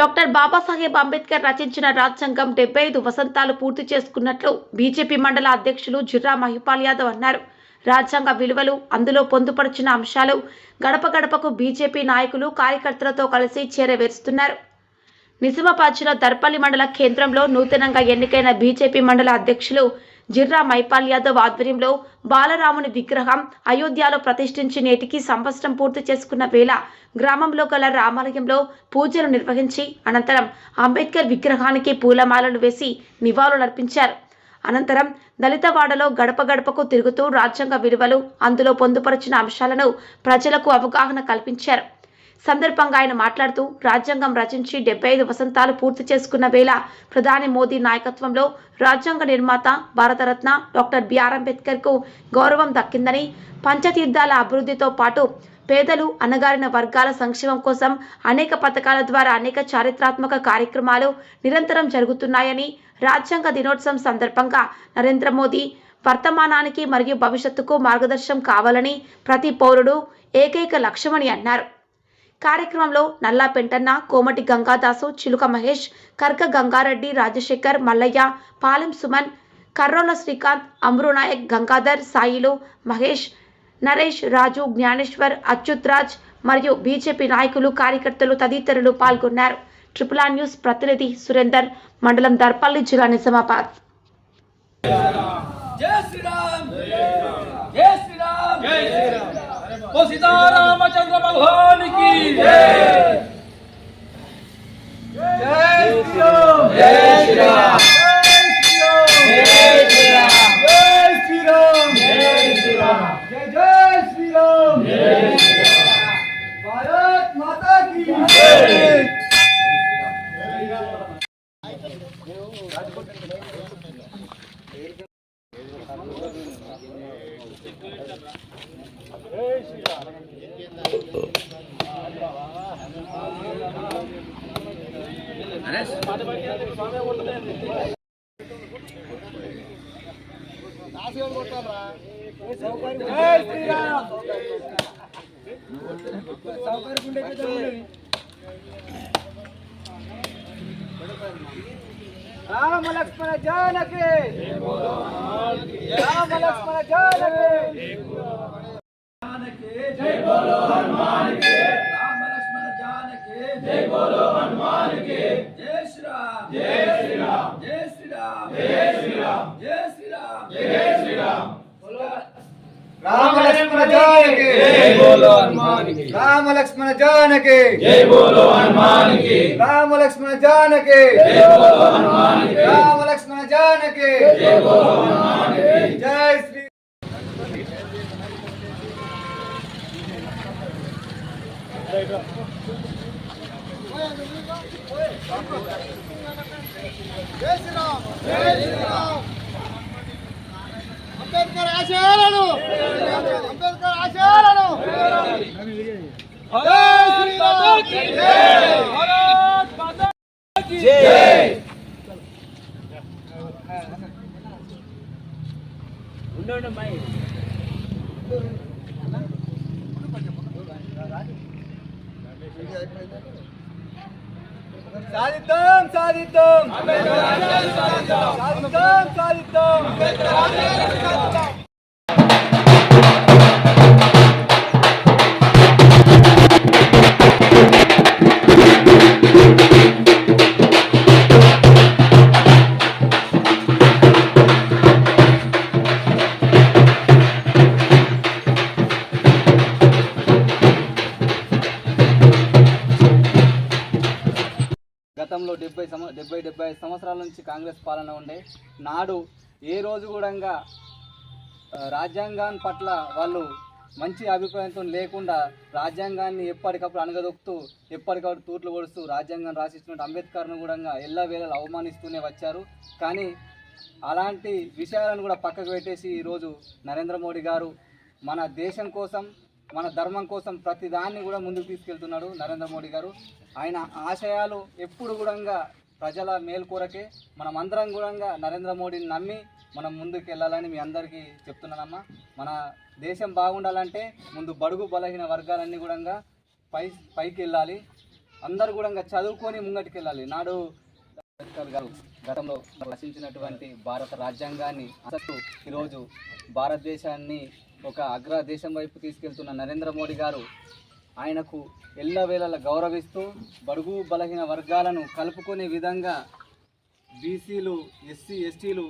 Doctor Babasaheb Ambedkar రచించిన రాజ్యాంగం డెబ్బై ఐదు వసంతాలు పూర్తి చేసుకున్నట్లు బీజేపీ మండల అధ్యక్షులు జిర్రా మహిపాల్ యాదవ్ అన్నారు. రాజ్యాంగ విలువలు అందులో పొందుపరిచిన అంశాలు గడప గడపకు బీజేపీ నాయకులు కార్యకర్తలతో కలిసి చేరవేరుస్తున్నారు. నిజామాబాద్ దర్పల్లి మండల కేంద్రంలో నూతనంగా ఎన్నికైన బీజేపీ మండల అధ్యక్షులు జిర్రా మైపాల్ యాదవ్ ఆధ్వర్యంలో బాలరాముని విగ్రహం అయోధ్యలో ప్రతిష్ఠించి నేటికి సంవత్సరం పూర్తి చేసుకున్న వేళ గ్రామంలో గల రామాలయంలో పూజలు నిర్వహించి అనంతరం అంబేద్కర్ విగ్రహానికి పూలమాలలు వేసి నివాళులర్పించారు అనంతరం దళితవాడలో గడప గడపకు తిరుగుతూ రాజ్యాంగ విలువలు అందులో పొందుపరిచిన అంశాలను ప్రజలకు అవగాహన కల్పించారు. సందర్భంగా ఆయన మాట్లాడుతూ రాజ్యాంగం రచించి డెబ్బై ఐదు వసంతాలు పూర్తి చేసుకున్న వేళ ప్రధాని మోదీ నాయకత్వంలో రాజ్యాంగ నిర్మాత భారతరత్న డాక్టర్ బిఆర్ అంబేద్కర్కు గౌరవం దక్కిందని పంచతీర్థాల అభివృద్ధితో పాటు పేదలు అణగారిన వర్గాల సంక్షేమం కోసం అనేక పథకాల ద్వారా అనేక చారిత్రాత్మక కార్యక్రమాలు నిరంతరం జరుగుతున్నాయని రాజ్యాంగ దినోత్సవం సందర్భంగా నరేంద్ర మోదీ వర్తమానానికి మరియు భవిష్యత్తుకు మార్గదర్శనం కావాలని ప్రతి పౌరుడు ఏకైక లక్ష్యమని అన్నారు. కార్యక్రమంలో నల్లా పెంటన్న కోమటి గంగాదాసు చిలుక మహేష్ కర్క గంగారెడ్డి రాజశేఖర్ మల్లయ్య పాలెం సుమన్ కర్రోల శ్రీకాంత్ అమృనాయక్ గంగాధర్ సాయిలు మహేష్ నరేష్ రాజు జ్ఞానేశ్వర్ అచ్యుత్ రాజ్ మరియు బీజేపీ నాయకులు కార్యకర్తలు తదితరులు పాల్గొన్నారు. ట్రిపుల్ ఆర్ న్యూస్ ప్రతినిధి సురేందర్ మండలం దర్పల్లి జిల్లా నిజామాబాద్. జై శ్రీరామ్! జై శ్రీరామ్! జై శ్రీరామ్! ఓ సీతారామచంద్ర భగవానికి జై శ్రీరామ్ జై శ్రీరామ్ జై శ్రీరామ్ జై శ్రీరామ్ జై శ్రీరామ్ జై జై శ్రీరామ్ జై శ్రీరామ్ భారత్ మాతా కీ జై జై శ్రీరామ్ సౌకర్యం ఉండే కదా ఉండేది. రామ లక్ష్మణ జానకి రామ లక్ష్మణ జానకి జానకి జై బోలో హనుమాన్ రామ లక్ష్మణ జానకి జై బోలో హనుమాన్కి జై శ్రీరామ్ జై శ్రీరామ్ జై శ్రీరామ్ జై శ్రీరామ్ జై శ్రీరామ్ జై శ్రీరామ్ రామ లక్ష్మణ జానకి జై బోలో హనుమాన్కి రామ లక్ష్మణ జానకి. జై బోలో హనుమాన్కి రామ లక్ష్మణ జానకి. జై బోలో హనుమాన్కి రామ లక్ష్మణ జానకి. జై బోలో సాధిద్దాం గతంలో డెబ్బై సంవ డెబ్బై డెబ్బై సంవత్సరాల నుంచి కాంగ్రెస్ పాలన ఉండే నాడు ఏ రోజు కూడా రాజ్యాంగాన్ని పట్ల వాళ్ళు మంచి అభిప్రాయంతో లేకుండా రాజ్యాంగాన్ని ఎప్పటికప్పుడు అణగదొక్కుతూ ఎప్పటికప్పుడు తూట్లు పొడుస్తూ రాజ్యాంగం రాసిస్తున్న అంబేద్కర్ను కూడా ఎల్ల వేళలు అవమానిస్తూనే వచ్చారు. కానీ అలాంటి విషయాలను కూడా పక్కకు పెట్టేసి ఈరోజు నరేంద్ర మోడీ గారు మన దేశం కోసం మన ధర్మం కోసం ప్రతి దాన్ని కూడా ముందుకు తీసుకెళ్తున్నాడు నరేంద్ర మోడీ గారు. ఆయన ఆశయాలు ఎప్పుడు కూడా ప్రజల మేల్కూరకే మనం అందరం కూడా నరేంద్ర మోడీని నమ్మి మనం ముందుకు వెళ్ళాలని మీ అందరికీ చెప్తున్నానమ్మా. మన దేశం బాగుండాలంటే ముందు బడుగు బలహీన వర్గాలన్నీ కూడా పై పైకి వెళ్ళాలి. అందరు కూడా చదువుకొని ముంగటికి వెళ్ళాలి. నాడు గారు గతంలో రచించినటువంటి భారత రాజ్యాంగాన్ని అసలు ఈరోజు భారతదేశాన్ని ఒక అగ్ర దేశం వైపు తీసుకెళ్తున్న నరేంద్ర మోడీ గారు ఆయనకు ఎల్లవేళలా గౌరవిస్తూ బడుగు బలహీన వర్గాలను కలుపుకునే విధంగా బీసీలు ఎస్సీ ఎస్టీలు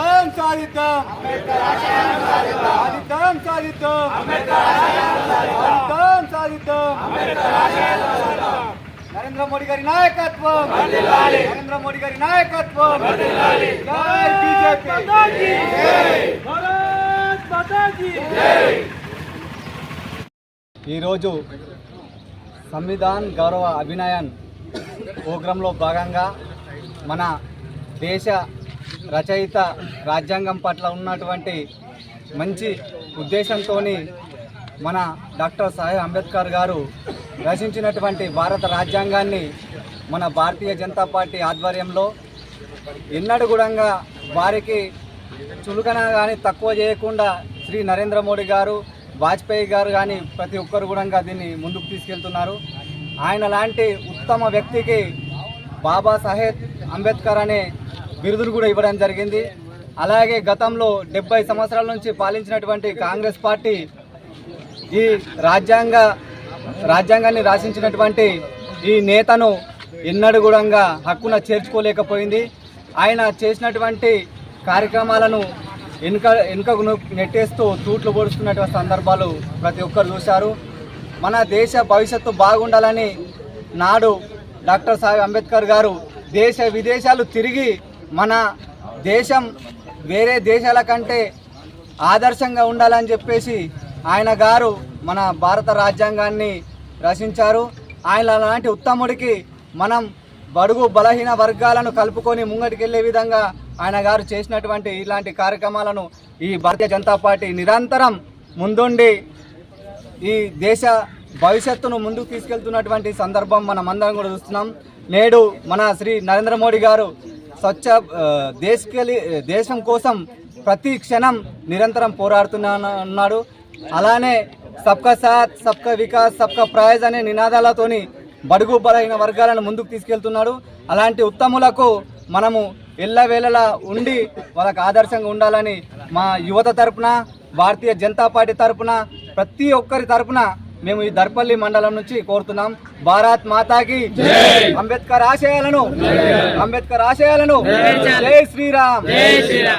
సాధిద్దాం సాధిద్దాం. సాధిద్దాం సాధిద్దాం. సాధిద్దాం సాధిద్దాం. నరేంద్ర మోడీ గారి నాయకత్వం. నరేంద్ర మోడీ గారి నాయకత్వం. జై బీజేపీ. ఈరోజు సంవిధాన్ గౌరవ అభినయన్ ప్రోగ్రాంలో భాగంగా మన దేశ రచయిత రాజ్యాంగం పట్ల ఉన్నటువంటి మంచి ఉద్దేశంతో మన డాక్టర్ సాహెబ్ అంబేద్కర్ గారు రచించినటువంటి భారత రాజ్యాంగాన్ని మన భారతీయ జనతా పార్టీ ఆధ్వర్యంలో ఎన్నడూ కూడా వారికి చులకన కానీ తక్కువ చేయకుండా శ్రీ నరేంద్ర మోడీ గారు వాజ్పేయి గారు కానీ ప్రతి ఒక్కరు కూడా దీన్ని ముందుకు తీసుకెళ్తున్నారు. ఆయన లాంటి ఉత్తమ వ్యక్తికి బాబా సాహెబ్ అంబేద్కర్ అనే బిరుదులు కూడా ఇవ్వడం జరిగింది. అలాగే గతంలో డెబ్బై సంవత్సరాల నుంచి పాలించినటువంటి కాంగ్రెస్ పార్టీ ఈ రాజ్యాంగ రాజ్యాంగాన్ని రాసించినటువంటి ఈ నేతను ఎన్నడూ కూడా హక్కున చేర్చుకోలేకపోయింది. ఆయన చేసినటువంటి కార్యక్రమాలను వెనుక వెనుకకు నెట్టేస్తూ తూట్లు పొడుస్తున్నటువంటి సందర్భాలు ప్రతి ఒక్కరు చూశారు. మన దేశ భవిష్యత్తు బాగుండాలని నాడు డాక్టర్ సాహెబ్ అంబేద్కర్ గారు దేశ విదేశాలు తిరిగి మన దేశం వేరే దేశాల కంటే ఆదర్శంగా ఉండాలని చెప్పేసి ఆయన గారు మన భారత రాజ్యాంగాన్ని రచించారు. ఆయన లాంటి ఉత్తముడికి మనం బడుగు బలహీన వర్గాలను కలుపుకొని ముంగటికెళ్ళే విధంగా ఆయన గారు చేసినటువంటి ఇలాంటి కార్యక్రమాలను ఈ భారతీయ జనతా పార్టీ నిరంతరం ముందుండి ఈ దేశ భవిష్యత్తును ముందుకు తీసుకెళ్తున్నటువంటి సందర్భం మనం అందరం కూడా చూస్తున్నాం. నేడు మన శ్రీ నరేంద్ర మోడీ గారు స్వచ్ఛ ఆ, దేశకెళ్ళి దేశం కోసం ప్రతి క్షణం నిరంతరం పోరాడుతున్నా ఉన్నాడు అలానే సబ్కా సాత్ సబ్కా వికాస్ సబ్కా ప్రైజ్ అనే నినాదాలతోని బడుగు బలైన వర్గాలను ముందుకు తీసుకెళ్తున్నాడు. అలాంటి ఉత్తములకు మనము ఎల్లవేళలా ఉండి వాళ్ళకు ఆదర్శంగా ఉండాలని మా యువత తరపున భారతీయ జనతా పార్టీ తరపున ప్రతి ఒక్కరి తరపున మేము ఈ దర్పల్లి మండలం నుంచి కోరుతున్నాం. భారత్ మాతాకి అంబేద్కర్ ఆశయాలను. అంబేద్కర్ ఆశయాలను. జై శ్రీరామ్.